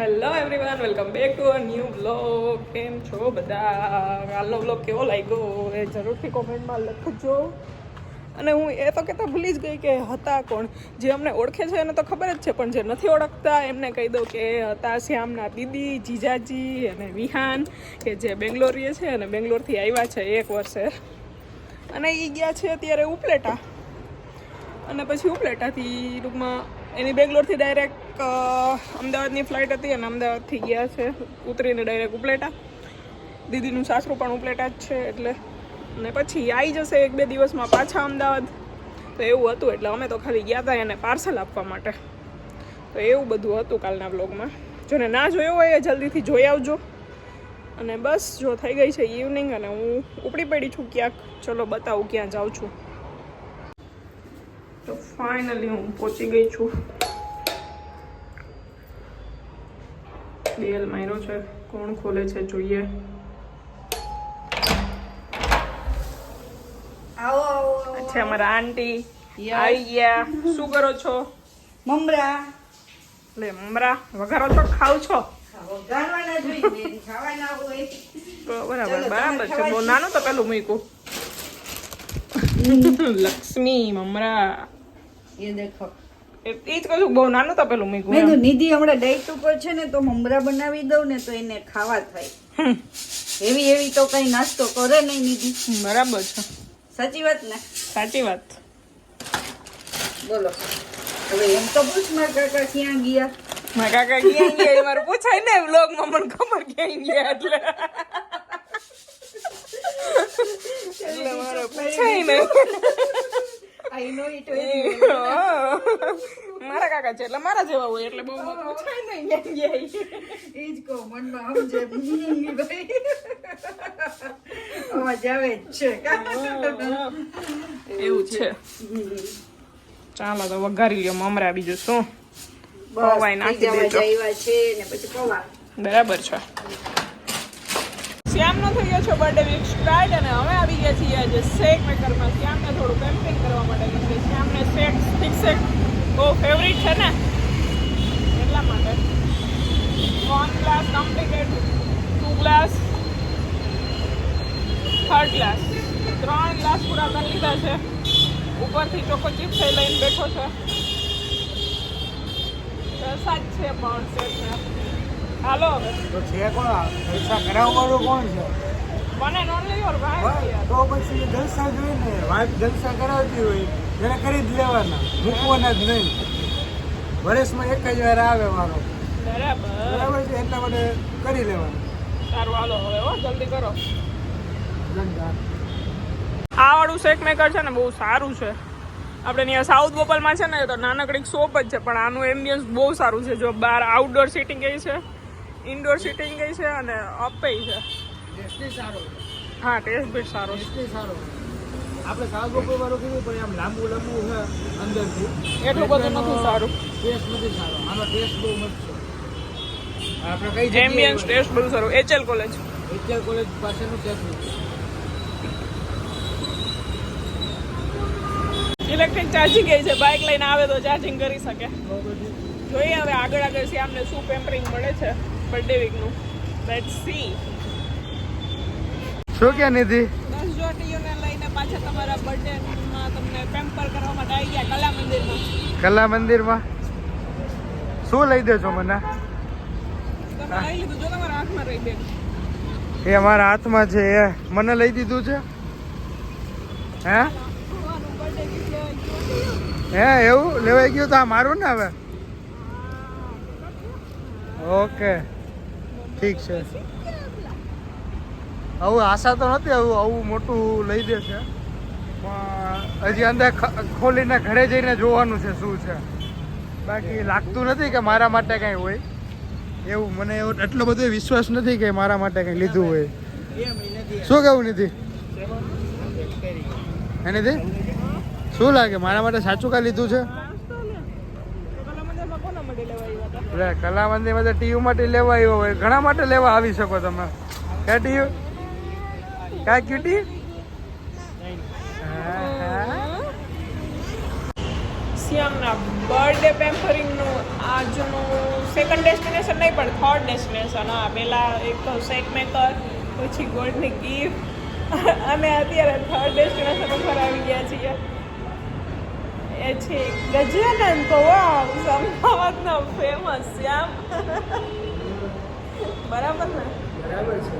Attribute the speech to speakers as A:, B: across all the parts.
A: Hello everyone welcome back to a new blog કેમ છો બધા? હાલનો બ્લોગ કેવો લાગ્યો? એ જરૂરથી કોમેન્ટમાં લખજો. અને હું એ તો કહેતા ભૂલી જ ગઈ કે હતા કોણ? જે અમને ઓળખે છે એને તો ખબર જ છે, પણ જે નથી ઓળખતા, એમને કહી દઉં કે હતા શ્યામના દીદી, જીજાજી અને વિહાન, કે જે બેંગ્લોરીએ છે અને બેંગ્લોરથી આવ્યા છે એક વર્ષે. અને એ ગયા છે અત્યારે ઉપલેટા. અને પછી ઉપલેટાથી ટૂંકમાં એની બેંગ્લોરથી ડાયરેક્ટ અમદાવાદની ફ્લાઇટ હતી અને અમદાવાદથી ગયા છે. ઉતરીને ડાયરેક્ટ ઉપલેટા. દીદીનું સાસરું પણ ઉપલેટા જ છે એટલે. અને પછી આવી જશે એક બે દિવસમાં પાછા અમદાવાદ. તો એવું હતું એટલે અમે તો ખાલી ગયા હતા એને પાર્સલ આપવા માટે. તો એવું બધું હતું કાલના બ્લોગમાં જોને ના જોયો હોય એ જલ્દીથી જોઈ આવજો. અને બસ જો થઈ ગઈ છે ઇવનિંગ અને હું ઉપડી પડી છું ક્યાંક. ચલો બતાવું ક્યાં જાઉં છું. તો ફાઇનલી હું પહોંચી ગઈ છું. બેલ માર્યો છે. કોણ ખોલે છે જોઈએ.
B: આવો આવો
A: અચ્છા અમારા આંટી. આવી ગયા. શું કરો છો?
B: મમરા.
A: લે મમરા વઘારો છો. ખાવ છો તો બરાબર બરાબર છે. નાનું તો પેલું મૂક્યું. લક્ષ્મી મમરા.
B: એ દેખો.
A: એ તો બહુ નાનું તો પેલું
B: મેં
A: મૂક્યું
B: તો નિધિ હમણાં ડાઈટ ઉપર છે ને તો મમરા બનાવી દઉં ને તો એને ખાવા થાય. એવી એવી તો કઈ નાસ્તો કરે નહીં નિધિ.
A: બરાબર છે.
B: સાચી વાત ને?
A: સાચી વાત.
B: બોલો. હવે એમ તો પૂછ મારા કાકા ક્યાં ગયા?
A: મારા કાકા ક્યાં ગયા એ મારું પૂછાય ને વ્લોગમાં મને ખબર ક્યાં ગયા એટલે. એટલે મારે પૂછાય ને.
B: નો ઇટ
A: મારા કાકા છે એટલે મારા જેવા હોય એટલે બહુ મને પૂછાય નહીં
B: એ જ કહું મનમાં સમજે. ભાઈ. અવાજ આવે જ છે.
A: એવું છે. ચાલો તો વઘારી લ્યો મમરા બીજું શું? પવાય નાખી દેજો. બરાબર છે. શ્યામનો થઈ ગયો છે બર્થડે વીક સ્ટાર્ટ અને હવે આવી ગયા છીએ આજે શેક મેકરમાં શ્યામને થોડું પેમ્પિંગ કરવા માટે કેમ કે શ્યામને શેક સ્ટીક શેક બહુ ફેવરિટ છે ને? એટલા માટે. One glass completed two glass third glass ત્રણ ગ્લાસ પૂરા કરી લીધા છે. ઉપરથી ચોખ્ખો ચીપ થઈ લઈને બેઠો છે. વરસાદ છે પણ શેકને. હાલો.
C: તો છે કોણ જલસા પૈસા કરાવવાળું કોણ છે?
A: મને યોર ભાઈ.
C: તો પછી જલસા જોઈ ને વાઈફ જલસા કરાવતી હોય એને કરી જ લેવાના. મૂકવાના જ નહીં. વર્ષમાં એક જ વાર આવે મારો.
A: બરાબર.
C: બરાબર છે એટલા માટે કરી લેવાનું.
A: સારું હાલો હવે હો જલ્દી કરો. આ વાળું શેક મેકર છે ને બહુ સારું છે. આપણે અહીંયા સાઉથ બોપલમાં છે ને તો નાનકડી શોપ જ છે પણ આનું એમ્બિયન્સ બહુ સારું છે. જો બહાર આઉટડોર સિટિંગ એ છે ઇન્ડોર સિટિંગ ગઈ છે અને અપે છે. હા ટેસ્ટ બી સારો
C: સારો આપણે સાઉથ બપોર વાળું કીધું પણ આમ લાંબુ લાંબુ છે અંદરથી.
A: એટલું બધું નથી સારું.
C: ટેસ્ટ નથી સારો. આનો ટેસ્ટ બહુ મસ્ત છે. આપણે કઈ
A: એમ્બિયન્સ ટેસ્ટ બધું સારું. એચએલ કોલેજ
C: એચએલ કોલેજ પાસેનું ટેસ્ટ
A: ઇલેક્ટ્રિક ચાર્જિંગ ગઈ છે. બાઇક લઈને આવે તો ચાર્જિંગ કરી શકે. જોઈએ હવે આગળ આગળ શ્યામને શું પેમ્પરિંગ મળે છે. બર્થડે વીકનું લેટ્સ સી
C: શું કે નિધિ?
A: બસ જો ટીયુને લઈને પાછા તમારા બર્થડેમાં તમને પેમ્પર કરવા માટે આવી ગયા કલા મંદિરમાં.
C: કલા મંદિરમાં? શું લઈ દેજો મને?
A: તમે લઈ લીધું. જો તમારા હાથમાં રહી દે
C: એ અમારા હાથમાં છે એ. મને લઈ દીધું છે? હે? હે એવું? લેવાઈ ગયું તો આ મારું ને હવે? ઓકે. ઠીક છે. આવું આશા તો નથી, આવું આવું મોટું લઈ દેશે પણ હજી અંદર ખોલીને ઘરે જઈને જોવાનું છે શું છે. બાકી લાગતું નથી કે મારા માટે કંઈ હોય. એવું મને એવો એટલો બધો વિશ્વાસ નથી કે મારા માટે કંઈ લીધું હોય. શું કેવું નિધિ? નિધિ? શું લાગે? મારા માટે સાચું કાંઈ લીધું છે
A: કલા મંદિરમાં કોના માટે લેવા આવ્યા હતા
C: કલા મંદિરમાં તો ટીયુ માટે લેવા આવ્યો હોય. ઘણા માટે લેવા આવી શકો તમે. ક્યાં ટીયુ? ક્યાં ક્યુટી
A: શ્યામના બર્થડે પેમ્પરિંગનું આજનું સેકન્ડ ડેસ્ટિનેશન નહીં, પણ થર્ડ ડેસ્ટિનેશન હા, પહેલાં એક તો શેક મેકર પછી ગોલ્ડની ગિફ્ટ અને અત્યારે થર્ડ ડેસ્ટિનેશન ઉપર આવી ગયા છીએ. એ છે ગજાનંદ પૌવા અમદાવાદનો ફેમસ શ્યામ. બરાબર ને?
C: બરાબર છે.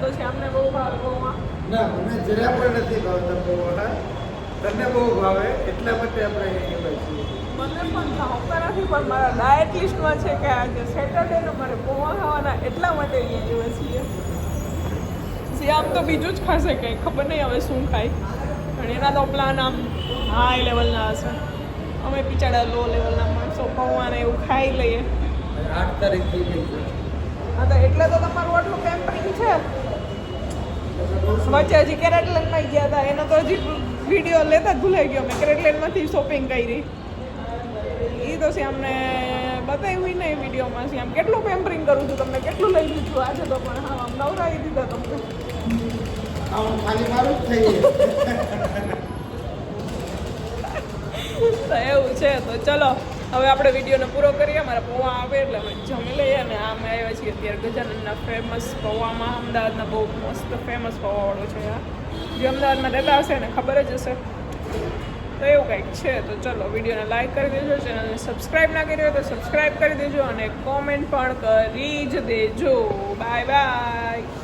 A: તો શ્યામને બહુ ભાવે પૌવા
C: ના મને જરા પણ નથી ભાવતા પૌવા તને બહુ ભાવે એટલા માટે આપણે કહેવાય છીએ.
A: મને પણ ભાવતા નથી પણ મારા ડાયટ લિસ્ટમાં છે કે આજે સેટરડેનો મારે પૌવા ખાવાના એટલા માટે અહીંયા જોઈએ છીએ. શ્યામ તો બીજું જ ખાશે કંઈ ખબર નહીં હવે શું ખાય. પણ એના તો પ્લાન આમ હાઈ લેવલના હશે. અમે બિચારા લો લેવલના માણસો પૌવાને એવું ખાઈ લઈએ.
C: આઠ તારીખ થઈ ગઈ છે.
A: હા તો એટલે તો તમારું આટલું પેમ્પરિંગ છે. વચ્ચે હજી કેરેટલેન્ડમાં ગયા હતા એનો તો હજી વીડિયો લેતા ભૂલાઈ ગયો મેં. કેરેટલેન્ડમાંથી શોપિંગ કરી. એ તો શ્યામને બતાવ્યું નહીં વિડીયોમાં શ્યામ કેટલું પેમ્પરિંગ કરું છું તમને? કેટલું લઈ લીધું આજે તો પણ હા આમ નવરાવી દીધા તમને.
C: આમ ખાલી મારું જ થઈ
A: તો એવું છે. તો ચલો, હવે આપણે વિડીયોને પૂરો કરીએ. મારા પૌવા આવે એટલે અમે જમી લઈએ અને આમ આવ્યા છીએ અત્યારે ગજાનંદના ફેમસ પૌવામાં અમદાવાદના બહુ મસ્ત ફેમસ પૌવાવાળો છે આ. જે અમદાવાદમાં રહેતા હશે ને ખબર જ હશે. તો એવું કંઈક છે. તો ચલો, વિડીયોને લાઈક કરી દેજો. ચેનલને સબસ્ક્રાઈબ ના કરી હોય તો સબસ્ક્રાઈબ કરી દેજો અને કોમેન્ટ પણ કરી જ દેજો. Bye bye